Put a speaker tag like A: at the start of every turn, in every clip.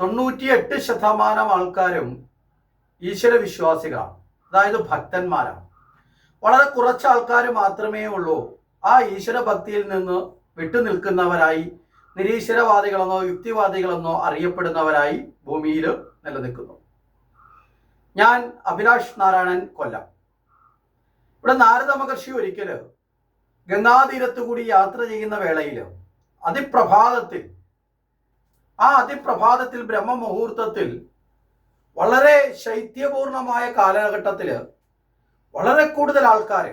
A: തൊണ്ണൂറ്റിയെട്ട് ശതമാനം ആൾക്കാരും ഈശ്വര വിശ്വാസികളാണ്. അതായത് ഭക്തന്മാരാണ്. വളരെ കുറച്ച് ആൾക്കാർ മാത്രമേ ഉള്ളൂ. ആ ഈശ്വര ഭക്തിയിൽ നിന്ന് വിട്ടുനിൽക്കുന്നവരായി നിരീശ്വരവാദികളെന്നോ യുക്തിവാദികളെന്നോ അറിയപ്പെടുന്നവരായി ഭൂമിയിൽ നിലനിൽക്കുന്നു. ഞാൻ അഭിലാഷ് നാരായണൻ കൊല്ലം. ഇവിടെ നാരദ മഹർഷി ഒരിക്കൽ ഗംഗാതീരത്ത് കൂടി യാത്ര ചെയ്യുന്ന വേളയിൽ അതിപ്രഭാതത്തിൽ ആ അതിപ്രഭാതത്തിൽ ബ്രഹ്മമുഹൂർത്തത്തിൽ വളരെ ശൈത്യപൂർണമായ കാലഘട്ടത്തിൽ വളരെ കൂടുതൽ ആൾക്കാർ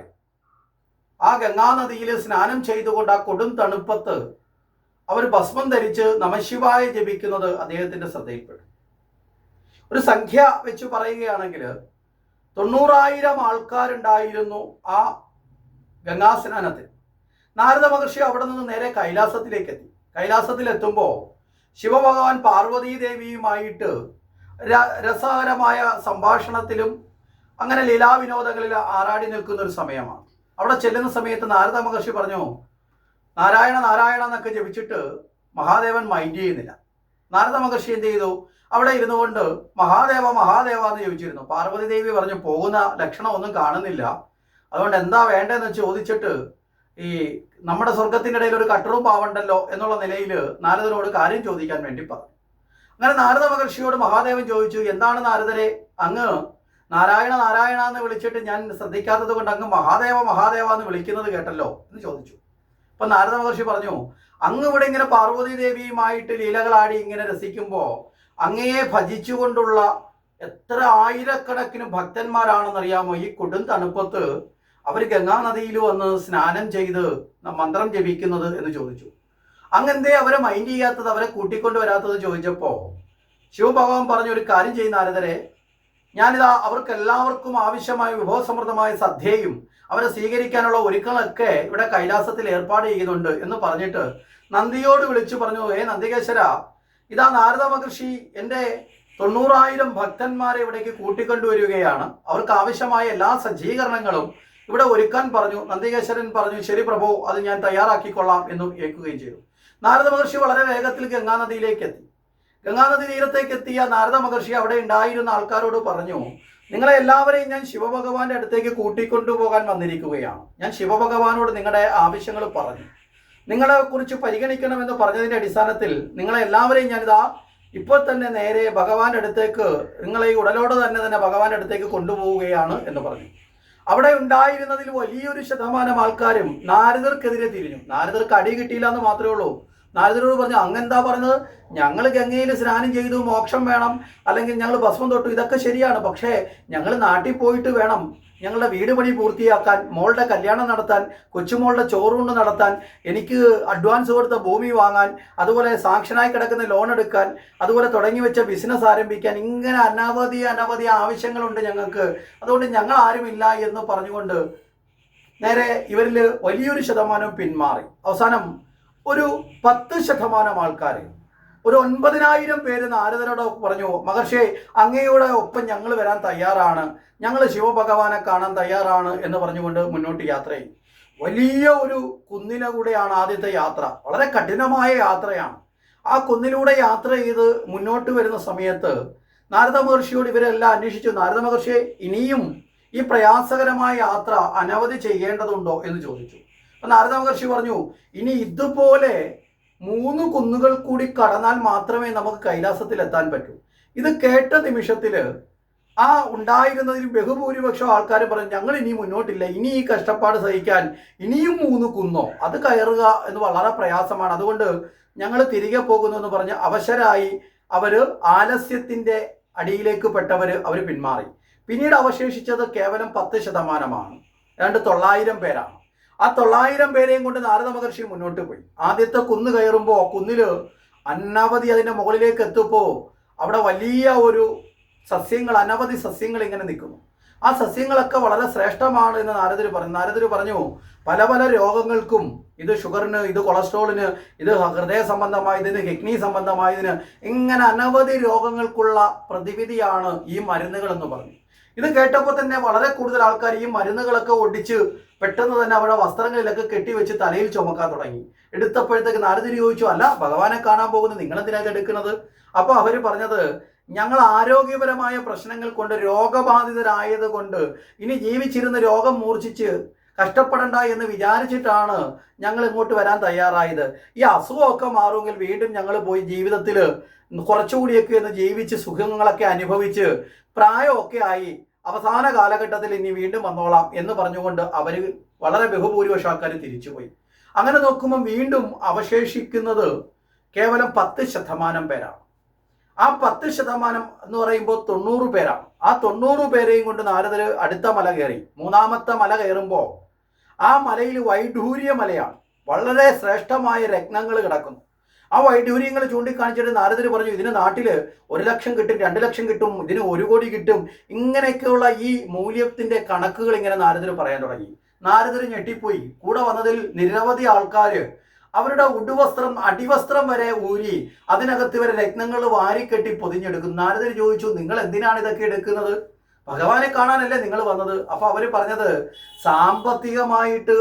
A: ആ ഗംഗാനദിയിൽ സ്നാനം ചെയ്തുകൊണ്ട് ആ കൊടും തണുപ്പത്ത് അവർ ഭസ്മം ധരിച്ച് നമശിവായ ജപിക്കുന്നത് അദ്ദേഹത്തിന്റെ ശ്രദ്ധയിൽപ്പെടും ഒരു സംഖ്യ വെച്ച് പറയുകയാണെങ്കിൽ തൊണ്ണൂറായിരം ആൾക്കാരുണ്ടായിരുന്നു ആ ഗംഗാസ്നാനത്തിൽ. നാരദ മഹർഷി അവിടെ നിന്ന് നേരെ കൈലാസത്തിലേക്ക് എത്തി. കൈലാസത്തിൽ എത്തുമ്പോൾ ശിവഭഗവാൻ പാർവതീ ദേവിയുമായിട്ട് രസകരമായ സംഭാഷണത്തിലും അങ്ങനെ ലീലാവിനോദങ്ങളിൽ ആറാടി നിൽക്കുന്ന ഒരു സമയമാണ്. അവിടെ ചെല്ലുന്ന സമയത്ത് നാരദ മഹർഷി പറഞ്ഞു നാരായണ നാരായണ എന്നൊക്കെ ജപിച്ചിട്ട് മഹാദേവൻ മൈൻഡ് ചെയ്യുന്നില്ല. നാരദ മഹർഷി എന്ത് ചെയ്തു? അവിടെ ഇരുന്നു കൊണ്ട് മഹാദേവ മഹാദേവ എന്ന് ചോദിച്ചിരുന്നു പാർവതി ദേവി പറഞ്ഞു പോകുന്ന ലക്ഷണം ഒന്നും കാണുന്നില്ല. അതുകൊണ്ട് എന്താ വേണ്ടതെന്ന് ചോദിച്ചിട്ട് ഈ നമ്മുടെ സ്വർഗത്തിന്റെ ഇടയിൽ ഒരു കട്ടറും പാവണ്ടല്ലോ എന്നുള്ള നിലയിൽ നാരദനോട് കാര്യം ചോദിക്കാൻ വേണ്ടി പറഞ്ഞു. അങ്ങനെ നാരദ മഹർഷിയോട് മഹാദേവൻ ചോദിച്ചു എന്താണ് നാരദരെ? അങ്ങ് നാരായണ നാരായണ എന്ന് വിളിച്ചിട്ട് ഞാൻ ശ്രദ്ധിക്കാത്തത് കൊണ്ട് അങ്ങ് മഹാദേവ മഹാദേവ എന്ന് വിളിക്കുന്നത് കേട്ടല്ലോ? എന്ന് ചോദിച്ചു. അപ്പൊ നാരദ മഹർഷി പറഞ്ഞു അങ്ങ് ഇവിടെ ഇങ്ങനെ പാർവതി ദേവിയുമായിട്ട് ലീലകളാടി ഇങ്ങനെ രസിക്കുമ്പോൾ അങ്ങയെ ഭജിച്ചുകൊണ്ടുള്ള എത്ര ആയിരക്കണക്കിന് ഭക്തന്മാരാണെന്നറിയാമോ? ഈ കൊടും തണുപ്പത്ത് അവർ ഗംഗാനദിയിൽ വന്ന് സ്നാനം ചെയ്ത് മന്ത്രം ജപിക്കുന്നത് എന്ന് ചോദിച്ചു. അങ്ങനത്തെ അവരെ മൈൻഡ് ചെയ്യാത്തത് അവരെ കൂട്ടിക്കൊണ്ട് വരാത്തത് ചോദിച്ചപ്പോൾ ശിവഭഗവാൻ പറഞ്ഞ ഒരു കാര്യം ചെയ്യുന്ന ആരതരെ ഞാനിതാ അവർക്ക് എല്ലാവർക്കും ആവശ്യമായ വിഭവസമൃദ്ധമായ സദ്യയും അവരെ സ്വീകരിക്കാനുള്ള ഒരുക്കങ്ങളൊക്കെ ഇവിടെ കൈലാസത്തിൽ ഏർപ്പാട് ചെയ്യുന്നുണ്ട് എന്ന് പറഞ്ഞിട്ട് നന്ദിയോട് വിളിച്ചു പറഞ്ഞു ഏ നന്ദികേശ്വര ഇതാ നാരദ മഹർഷി എന്റെ തൊണ്ണൂറായിരം ഭക്തന്മാരെ ഇവിടേക്ക് കൂട്ടിക്കൊണ്ടുവരികയാണ്. അവർക്ക് ആവശ്യമായ എല്ലാ സജ്ജീകരണങ്ങളും ഇവിടെ ഒരുക്കാൻ പറഞ്ഞു നന്ദികേശ്വരൻ പറഞ്ഞു ശരി പ്രഭു അത് ഞാൻ തയ്യാറാക്കിക്കൊള്ളാം എന്നും ഏൽക്കുകയും ചെയ്തു. നാരദ മഹർഷി വളരെ വേഗത്തിൽ ഗംഗാനദിയിലേക്ക് എത്തി. ഗംഗാനദി തീരത്തേക്ക് എത്തിയ നാരദ മഹർഷി അവിടെ ഉണ്ടായിരുന്ന ആൾക്കാരോട് പറഞ്ഞു നിങ്ങളെ എല്ലാവരെയും ഞാൻ ശിവഭഗവാന്റെ അടുത്തേക്ക് കൂട്ടിക്കൊണ്ടുപോകാൻ വന്നിരിക്കുകയാണ്. ഞാൻ ശിവഭഗവാനോട് നിങ്ങളുടെ ആവശ്യങ്ങൾ പറഞ്ഞു. നിങ്ങളെ കുറിച്ച് പരിഗണിക്കണമെന്ന് പറഞ്ഞതിന്റെ അടിസ്ഥാനത്തിൽ നിങ്ങളെ എല്ലാവരെയും ഞാനിതാ ഇപ്പോൾ തന്നെ നേരെ ഭഗവാന്റെ അടുത്തേക്ക് നിങ്ങളെ ഈ ഉടലോടെ തന്നെ തന്നെ ഭഗവാന്റെ അടുത്തേക്ക് കൊണ്ടുപോവുകയാണ് എന്ന് പറഞ്ഞു. അവിടെ ഉണ്ടായിരുന്നതിൽ വലിയൊരു ശതമാനം ആൾക്കാരും നാരദർക്കെതിരെ തിരിഞ്ഞു. നാരദർക്ക് അടി കിട്ടിയില്ല എന്ന് മാത്രമേ ഉള്ളൂ. നാരദരോട് പറഞ്ഞു അങ്ങെന്താ പറഞ്ഞത്? ഞങ്ങൾ ഗംഗയിൽ സ്നാനം ചെയ്തു മോക്ഷം വേണം. അല്ലെങ്കിൽ ഞങ്ങൾ ഭസ്മം തൊട്ടു. ഇതൊക്കെ ശരിയാണ്. പക്ഷേ ഞങ്ങൾ നാട്ടിൽ പോയിട്ട് വേണം. ഞങ്ങളുടെ വീട് പണി പൂർത്തിയാക്കാൻ മോളുടെ കല്യാണം നടത്താൻ കൊച്ചുമോളുടെ ചോറൂണ് നടത്താൻ എനിക്ക് അഡ്വാൻസ് കൊടുത്ത ഭൂമി വാങ്ങാൻ അതുപോലെ സാക്ഷനായി കിടക്കുന്ന ലോൺ എടുക്കാൻ അതുപോലെ തുടങ്ങി വെച്ച ബിസിനസ് ആരംഭിക്കാൻ ഇങ്ങനെ അനവധി അനവധി ആവശ്യങ്ങളുണ്ട് ഞങ്ങൾക്ക്. അതുകൊണ്ട് ഞങ്ങൾ ആരുമില്ല എന്ന് പറഞ്ഞുകൊണ്ട് നേരെ ഇവരിൽ വലിയൊരു ശതമാനം പിന്മാറി. അവസാനം ഒരു പത്ത് ശതമാനം ആൾക്കാർ ഒരു ഒൻപതിനായിരം പേര് നാരദനോട് പറഞ്ഞു മഹർഷി അങ്ങയുടെ ഒപ്പം ഞങ്ങൾ വരാൻ തയ്യാറാണ്. ഞങ്ങൾ ശിവഭഗവാനെ കാണാൻ തയ്യാറാണ് എന്ന് പറഞ്ഞുകൊണ്ട് മുന്നോട്ട് യാത്ര ചെയ്യും വലിയ ഒരു കുന്നിലൂടെയാണ് ആദ്യത്തെ യാത്ര. വളരെ കഠിനമായ യാത്രയാണ്. ആ കുന്നിലൂടെ യാത്ര ചെയ്ത് മുന്നോട്ട് വരുന്ന സമയത്ത് നാരദ മഹർഷിയോട് ഇവരെല്ലാം അന്വേഷിച്ചു നാരദ മഹർഷിയെ ഇനിയും ഈ പ്രയാസകരമായ യാത്ര അനവധി ചെയ്യേണ്ടതുണ്ടോ? എന്ന് ചോദിച്ചു. അപ്പൊ നാരദ മഹർഷി പറഞ്ഞു ഇനി ഇതുപോലെ മൂന്ന് കുന്നുകൾ കൂടി കടന്നാൽ മാത്രമേ നമുക്ക് കൈലാസത്തിൽ എത്താൻ പറ്റൂ. ഇത് കേട്ട നിമിഷത്തിൽ ആ ഉണ്ടായിരുന്നതിൽ ബഹുഭൂരിപക്ഷം ആൾക്കാർ പറഞ്ഞു ഞങ്ങൾ ഇനി മുന്നോട്ടില്ല. ഇനി ഈ കഷ്ടപ്പാട് സഹിക്കാൻ ഇനിയും മൂന്ന് കുന്നോ? അത് കയറുക എന്ന് വളരെ പ്രയാസമാണ്. അതുകൊണ്ട് ഞങ്ങൾ തിരികെ പോകുന്നു എന്ന് പറഞ്ഞ് അവശരായി അവർ ആലസ്യത്തിന്റെ അടിയിലേക്ക് പെട്ടവർ അവർ പിന്മാറി. പിന്നീട് അവശേഷിച്ചത് കേവലം പത്ത് ശതമാനമാണ്. ഏതാണ്ട് തൊള്ളായിരം പേരാണ്. ആ തൊള്ളായിരം പേരെയും കൊണ്ട് നാരദ മഹർഷി മുന്നോട്ട് പോയി. ആദ്യത്തെ കുന്ന് കയറുമ്പോൾ കുന്നിൽ അനവധി അതിന്റെ മുകളിലേക്ക് എത്തുമ്പോൾ അവിടെ വലിയ ഒരു സസ്യങ്ങൾ അനവധി സസ്യങ്ങൾ ഇങ്ങനെ നിൽക്കുന്നു. ആ സസ്യങ്ങളൊക്കെ വളരെ ശ്രേഷ്ഠമാണ് എന്ന് നാരദർ പറഞ്ഞു. നാരദർ പറഞ്ഞു പല പല രോഗങ്ങൾക്കും ഇത് ഷുഗറിന് ഇത് കൊളസ്ട്രോളിന് ഇത് ഹൃദയ സംബന്ധമായതിന് കിഡ്നി സംബന്ധമായതിന് ഇങ്ങനെ അനവധി രോഗങ്ങൾക്കുള്ള പ്രതിവിധിയാണ് ഈ മരുന്നുകൾ എന്ന് പറഞ്ഞു. ഇത് കേട്ടപ്പോൾ തന്നെ വളരെ കൂടുതൽ ആൾക്കാർ ഈ മരുന്നുകളൊക്കെ ഒടിച്ച് പെട്ടെന്ന് തന്നെ അവരുടെ വസ്ത്രങ്ങളിലൊക്കെ കെട്ടിവെച്ച് തലയിൽ ചുമക്കാൻ തുടങ്ങി. എടുത്തപ്പോഴത്തേക്ക് നാരദര് ചോദിച്ചു അല്ല ഭഗവാനെ കാണാൻ പോകുന്നത് നിങ്ങൾ എന്തിനാ എടുക്കുന്നത്? അപ്പോൾ അവർ പറഞ്ഞത് ഞങ്ങൾ ആരോഗ്യപരമായ പ്രശ്നങ്ങൾ കൊണ്ട് രോഗബാധിതരായത് കൊണ്ട് ഇനി ജീവിച്ചിരുന്ന രോഗം മൂർച്ഛിച്ച് കഷ്ടപ്പെടണ്ട എന്ന് വിചാരിച്ചിട്ടാണ് ഞങ്ങൾ ഇങ്ങോട്ട് വരാൻ തയ്യാറായത്. ഈ അസുഖമൊക്കെ മാറുമെങ്കിൽ വീണ്ടും ഞങ്ങൾ പോയി ജീവിതത്തിൽ കുറച്ചുകൂടിയൊക്കെ ഒന്ന് ജീവിച്ച് സുഖങ്ങളൊക്കെ അനുഭവിച്ച് പ്രായമൊക്കെ ആയി അവസാന കാലഘട്ടത്തിൽ ഇനി വീണ്ടും വന്നോളാം എന്ന് പറഞ്ഞുകൊണ്ട് അവർ വളരെ ബഹുഭൂരിപക്ഷം ആൾക്കാർ തിരിച്ചുപോയി. അങ്ങനെ നോക്കുമ്പോൾ വീണ്ടും അവശേഷിക്കുന്നത് കേവലം പത്ത് ശതമാനം പേരാണ്. ആ പത്ത് ശതമാനം എന്ന് പറയുമ്പോൾ തൊണ്ണൂറ് പേരാണ്. ആ തൊണ്ണൂറ് പേരെയും കൊണ്ട് നാരദർ അടുത്ത മല കയറി. മൂന്നാമത്തെ മല കയറുമ്പോൾ ആ മലയിൽ വൈഡൂര്യ മലയാണ് വളരെ ശ്രേഷ്ഠമായ രത്നങ്ങൾ കിടക്കുന്നു. ആ വൈഡൂര്യങ്ങൾ ചൂണ്ടിക്കാണിച്ചിട്ട് നാരദര് പറഞ്ഞു ഇതിന് നാട്ടിൽ ഒരു ലക്ഷം കിട്ടും രണ്ട് ലക്ഷം കിട്ടും ഇതിന് ഒരു കോടി കിട്ടും. ഇങ്ങനെയൊക്കെയുള്ള ഈ മൂല്യത്തിന്റെ കണക്കുകൾ ഇങ്ങനെ നാരദർ പറയാൻ തുടങ്ങി. നാരദർ ഞെട്ടിപ്പോയി. കൂടെ വന്നതിൽ നിരവധി ആൾക്കാർ അവരുടെ ഉടുവസ്ത്രം അടിവസ്ത്രം വരെ ഊരി അതിനകത്ത് ഇവരെ രത്നങ്ങൾ വാരിക്കെട്ടി പൊതിഞ്ഞെടുക്കും നാരദർ ചോദിച്ചു നിങ്ങൾ എന്തിനാണ് ഇതൊക്കെ എടുക്കുന്നത്? ഭഗവാനെ കാണാനല്ലേ നിങ്ങൾ വന്നത്? അപ്പൊ അവർ പറഞ്ഞത് സാമ്പത്തികമായിട്ട്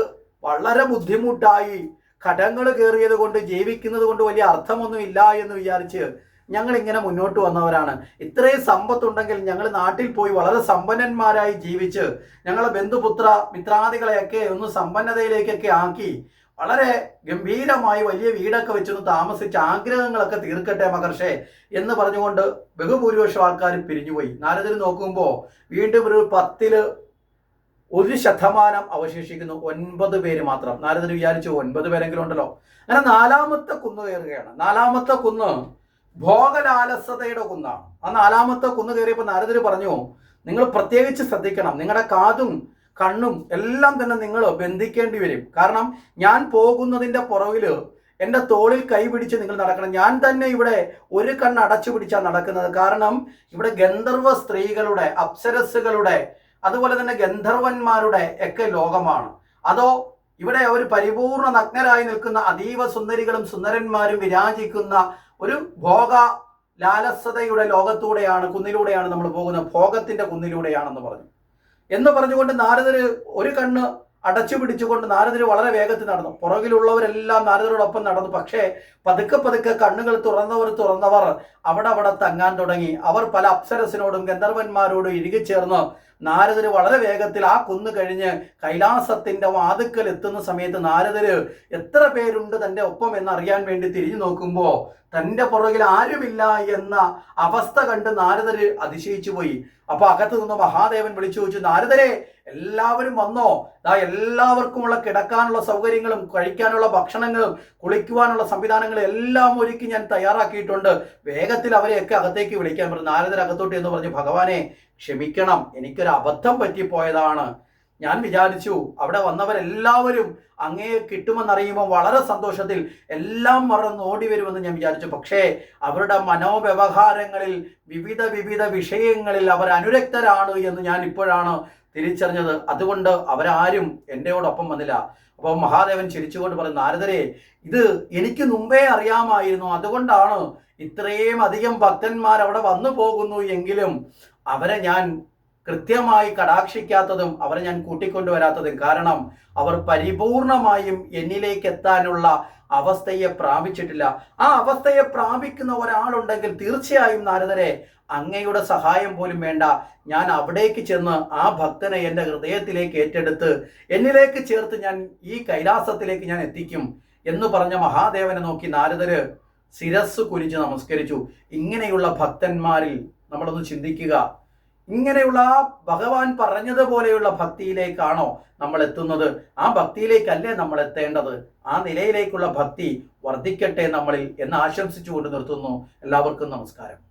A: വളരെ ബുദ്ധിമുട്ടായി. കടങ്ങൾ കയറിയത് കൊണ്ട് ജീവിക്കുന്നത് കൊണ്ട് വലിയ അർത്ഥമൊന്നുമില്ല എന്ന് വിചാരിച്ച് ഞങ്ങൾ ഇങ്ങനെ മുന്നോട്ട് വന്നവരാണ്. ഇത്രയും സമ്പത്തുണ്ടെങ്കിൽ ഞങ്ങൾ നാട്ടിൽ പോയി വളരെ സമ്പന്നന്മാരായി ജീവിച്ച് ഞങ്ങളെ ബന്ധുപുത്ര മിത്രാദികളെയൊക്കെ ഒന്ന് സമ്പന്നതയിലേക്കൊക്കെ ആക്കി വളരെ ഗംഭീരമായി വലിയ വീടൊക്കെ വെച്ചൊന്ന് താമസിച്ച് ആഗ്രഹങ്ങളൊക്കെ തീർക്കട്ടെ മഹർഷേ എന്ന് പറഞ്ഞുകൊണ്ട് ബഹുഭൂരിപക്ഷം ആൾക്കാർ പിരിഞ്ഞുപോയി. നാരദർ നോക്കുമ്പോൾ വീണ്ടും ഒരു പത്തിൽ ഒരു ശതമാനം അവശേഷിക്കുന്നു. ഒൻപത് പേര് മാത്രം. നാരദർ വിചാരിച്ചു ഒൻപത് പേരെങ്കിലും ഉണ്ടല്ലോ. അങ്ങനെ നാലാമത്തെ കുന്ന് കയറുകയാണ്. നാലാമത്തെ കുന്ന് ഭോഗലാലസതയുടെ കുന്നാണ്. ആ നാലാമത്തെ കുന്ന് കയറിയപ്പോൾ നാരദർ പറഞ്ഞു നിങ്ങൾ പ്രത്യേകിച്ച് ശ്രദ്ധിക്കണം. നിങ്ങളുടെ കാതും കണ്ണും എല്ലാം തന്നെ നിങ്ങൾ ബന്ധിക്കേണ്ടി വരും. കാരണം ഞാൻ പോകുന്നതിന്റെ പുറകിൽ എന്റെ തോളിൽ കൈ പിടിച്ച് നിങ്ങൾ നടക്കണം. ഞാൻ തന്നെ ഇവിടെ ഒരു കണ്ണ് അടച്ചു പിടിച്ചാണ് നടക്കുന്നത്. കാരണം ഇവിടെ ഗന്ധർവ സ്ത്രീകളുടെ അപ്സരസ്സുകളുടെ അതുപോലെ തന്നെ ഗന്ധർവന്മാരുടെ ഒക്കെ ലോകമാണ്. അതോ ഇവിടെ ഒരു പരിപൂർണ നഗ്നരായി നിൽക്കുന്ന അതീവ സുന്ദരികളും സുന്ദരന്മാരും വിരാജിക്കുന്ന ഒരു ഭോഗ ലാലസതയുടെ ലോകത്തൂടെയാണ് കുന്നിലൂടെയാണ് നമ്മൾ പോകുന്നത്. ഭോഗത്തിന്റെ കുന്നിലൂടെയാണെന്ന് പറഞ്ഞു. എന്ന് പറഞ്ഞുകൊണ്ട് നാരദര് ഒരു കണ്ണ് അടച്ചു പിടിച്ചുകൊണ്ട് നാരദര് വളരെ വേഗത്തിൽ നടന്നു. പുറകിലുള്ളവരെല്ലാം നാരദരോടൊപ്പം നടന്നു. പക്ഷേ പതുക്കെ പതുക്കെ കണ്ണുകൾ തുറന്നവർ തുറന്നവർ അവിടെ അവിടെ തങ്ങാൻ തുടങ്ങി. അവർ പല അപ്സരസിനോടും ഗന്ധർവന്മാരോടും ഇഴുകിച്ചേർന്ന് നാരദര് വളരെ വേഗത്തിൽ ആ കുന്ന് കഴിഞ്ഞ് കൈലാസത്തിന്റെ വാതുക്കൽ എത്തുന്ന സമയത്ത് നാരദര് എത്ര പേരുണ്ട് തന്റെ ഒപ്പം എന്ന് അറിയാൻ വേണ്ടി തിരിഞ്ഞു നോക്കുമ്പോൾ തന്റെ പുറകിൽ ആരുമില്ല എന്ന അവസ്ഥ കണ്ട് നാരദര് അതിശയിച്ചു പോയി. അപ്പൊ അകത്ത് നിന്ന് മഹാദേവൻ വിളിച്ചു ചോദിച്ചു നാരദരെ എല്ലാവരും വന്നോ? ദാ എല്ലാവർക്കുമുള്ള കിടക്കാനുള്ള സൗകര്യങ്ങളും കഴിക്കാനുള്ള ഭക്ഷണങ്ങളും കുളിക്കുവാനുള്ള സംവിധാനങ്ങളും എല്ലാം ഒരുക്കി ഞാൻ തയ്യാറാക്കിയിട്ടുണ്ട്. വേഗത്തിൽ അവരെയൊക്കെ അകത്തേക്ക് വിളിക്കാൻ പറഞ്ഞു. നാരദർ അകത്തോട്ട് എന്ന് പറഞ്ഞു ഭഗവാനെ ക്ഷമിക്കണം. എനിക്കൊരു അബദ്ധം പറ്റിപ്പോയതാണ്. ഞാൻ വിചാരിച്ചു അവിടെ വന്നവരെല്ലാവരും അങ്ങേ കിട്ടുമെന്നറിയുമ്പോൾ വളരെ സന്തോഷത്തിൽ എല്ലാം മറന്ന് ഓടി വരുമെന്ന് ഞാൻ വിചാരിച്ചു. പക്ഷേ അവരുടെ മനോവ്യവഹാരങ്ങളിൽ വിവിധ വിവിധ വിഷയങ്ങളിൽ അവർ അനുരക്തരാണ് എന്ന് ഞാൻ ഇപ്പോഴാണ് തിരിച്ചറിഞ്ഞത്. അതുകൊണ്ട് അവരാരും എന്റെയോടൊപ്പം വന്നില്ല. അപ്പോൾ മഹാദേവൻ ചിരിച്ചുകൊണ്ട് പറഞ്ഞു നാരദരെ ഇത് എനിക്ക് മുമ്പേ അറിയാമായിരുന്നു. അതുകൊണ്ടാണ് ഇത്രയും അധികം ഭക്തന്മാർ അവിടെ വന്നു പോകുന്നു എങ്കിലും അവരെ ഞാൻ കൃത്യമായി കടാക്ഷിക്കാത്തതും അവരെ ഞാൻ കൂട്ടിക്കൊണ്ടുവരാത്തതും കാരണം അവർ പരിപൂർണമായും എന്നിലേക്ക് എത്താനുള്ള അവസ്ഥയെ പ്രാപിച്ചിട്ടില്ല. ആ അവസ്ഥയെ പ്രാപിക്കുന്ന ഒരാളുണ്ടെങ്കിൽ തീർച്ചയായും നാരദരെ അങ്ങയുടെ സഹായം പോലും വേണ്ട. ഞാൻ അവിടേക്ക് ചെന്ന് ആ ഭക്തനെ എന്റെ ഹൃദയത്തിലേക്ക് ഏറ്റെടുത്ത് എന്നിലേക്ക് ചേർത്ത് ഞാൻ ഈ കൈലാസത്തിലേക്ക് ഞാൻ എത്തിക്കും എന്ന് പറഞ്ഞ മഹാദേവനെ നോക്കി നാരദര് ശിരസ് കുരിച്ച് നമസ്കരിച്ചു. ഇങ്ങനെയുള്ള ഭക്തന്മാരിൽ നമ്മളൊന്ന് ചിന്തിക്കുക. ഇങ്ങനെയുള്ള ഭഗവാൻ പറഞ്ഞതുപോലെയുള്ള ഭക്തിയിലേക്കാണോ നമ്മൾ എത്തുന്നത്? ആ ഭക്തിയിലേക്കല്ലേ നമ്മൾ എത്തേണ്ടത്? ആ നിലയിലേക്കുള്ള ഭക്തി വർദ്ധിക്കട്ടെ നമ്മളിൽ എന്ന് ആശംസിച്ചുകൊണ്ട് നിർത്തുന്നു. എല്ലാവർക്കും നമസ്കാരം.